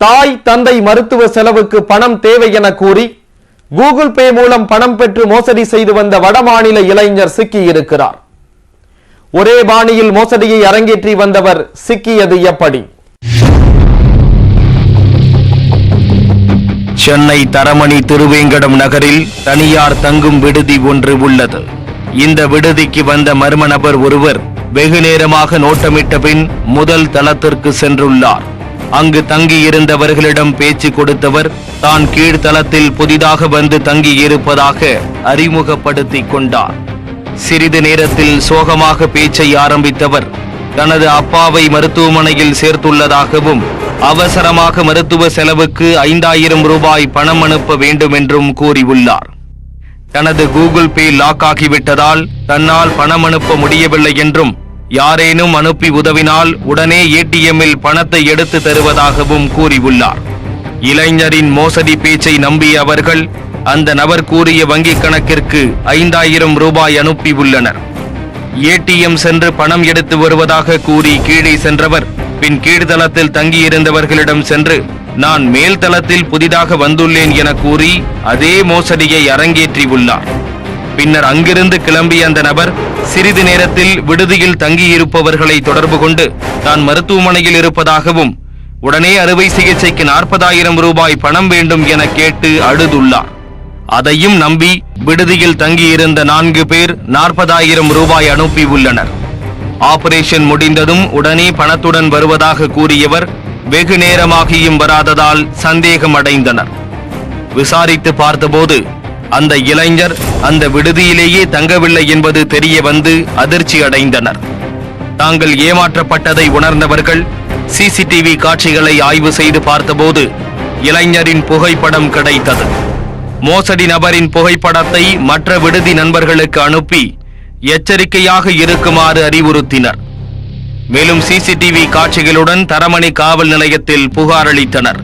தாய் தந்தை மருத்துவ செலவுக்கு பணம் தேவை என கூறி கூகுள் பே மூலம் பணம் பெற்று மோசடி செய்து வந்த வடமாநில இளைஞர் சிக்கியிருக்கிறார் ஒரே பாணியில் மோசடியை அரங்கேற்றி வந்தவர் சிக்கியது எப்படி? சென்னை தரமணி திருவேங்கடம் நகரில் தனியார் தங்கும் விடுதி ஒன்று உள்ளது. இந்த விடுதிக்கு வந்த மர்ம நபர் ஒருவர் வெகு நேரமாக நோட்டமிட்ட பின் முதல் தளத்திற்கு சென்றுள்ளார். அங்கு தங்கியிருந்தவர்களிடம் பேச்சு கொடுத்தவர் தான் கீழ்த்தளத்தில் புதிதாக வந்து தங்கியிருப்பதாக அறிமுகப்படுத்தி கொண்டார். சிறிது நேரத்தில் சோகமாக பேச்சை ஆரம்பித்தவர் தனது அப்பாவை மருத்துவமனையில் சேர்த்துள்ளதாகவும் அவசரமாக மருத்துவ செலவுக்கு ஐந்தாயிரம் ரூபாய் பணம் அனுப்ப வேண்டும் என்றும் கூறியுள்ளார். தனது கூகுள் பே லாக் ஆகிவிட்டதால் தன்னால் பணம் அனுப்ப முடியவில்லை என்றும் யாரேனும் அனுப்பி உதவினால் உடனே ஏடிஎம்மில் பணத்தை எடுத்து தருவதாகவும் கூறியுள்ளார். இளைஞரின் மோசடி பேச்சை நம்பிய அவர்கள் அந்த நபர் கூறிய வங்கிக் கணக்கிற்கு ஐந்தாயிரம் ரூபாய் அனுப்பியுள்ளனர். ஏடிஎம் சென்று பணம் எடுத்து வருவதாக கூறி கீழே சென்றவர் பின் கீழ்தளத்தில் தங்கியிருந்தவர்களிடம் சென்று நான் மேல்தளத்தில் புதிதாக வந்துள்ளேன் என கூறி அதே மோசடியை அரங்கேற்றியுள்ளார். பின்னர் அங்கிருந்து கிளம்பிய அந்த நபர் சிறிது நேரத்தில் விடுதியில் தங்கியிருப்பவர்களை தொடர்பு கொண்டு தான் மருத்துவமனையில் இருப்பதாகவும் உடனே அறுவை சிகிச்சைக்கு நாற்பதாயிரம் ரூபாய் பணம் வேண்டும் என கேட்டு அழுதுள்ளார். அதையும் நம்பி விடுதியில் தங்கியிருந்த நான்கு பேர் நாற்பதாயிரம் ரூபாய் அனுப்பியுள்ளனர் ஆபரேஷன் முடிந்ததும் உடனே பணத்துடன் வருவதாக கூறியவர் வெகு நேரமாகியும் வராததால் சந்தேகம் அடைந்தனர். விசாரித்து பார்த்தபோது அந்த இளைஞர் அந்த விடுதியிலேயே தங்கவில்லை என்பது தெரிய வந்து அதிர்ச்சி அடைந்தனர். தாங்கள் ஏமாற்றப்பட்டதை உணர்ந்தவர்கள் சிசிடிவி காட்சிகளை ஆய்வு செய்து பார்த்தபோது இளைஞரின் புகைப்படம் கிடைத்தது. மோசடி நபரின் புகைப்படத்தை மற்ற விடுதி நண்பர்களுக்கு அனுப்பி எச்சரிக்கையாக இருக்குமாறு அறிவுறுத்தினர். மேலும் சிசிடிவி காட்சிகளுடன் தரமணி காவல் நிலையத்தில் புகார் அளித்தனர்.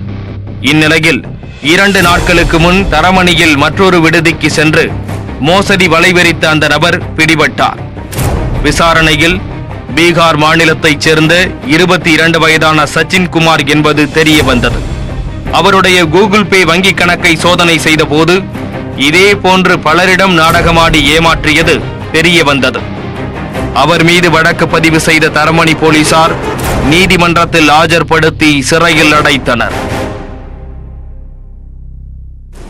இந்நிலையில் இரண்டு நாட்களுக்கு முன் தரமணியில் மற்றொரு விடுதிக்கு சென்று மோசடி வலைவெறித்த அந்த நபர் பிடிபட்டார். விசாரணையில் பீகார் மாநிலத்தைச் சேர்ந்த இருபத்தி இரண்டு வயதான சச்சின் குமார் என்பது தெரிய வந்தது அவருடைய கூகுள் பே வங்கிக் கணக்கை சோதனை செய்தபோது இதே போன்று பலரிடம் நாடகமாடி ஏமாற்றியது தெரிய வந்தது அவர் மீது வழக்கு பதிவு செய்த தரமணி போலீசார் நீதிமன்றத்தில் ஆஜர்படுத்தி சிறையில் அடைத்தனர்.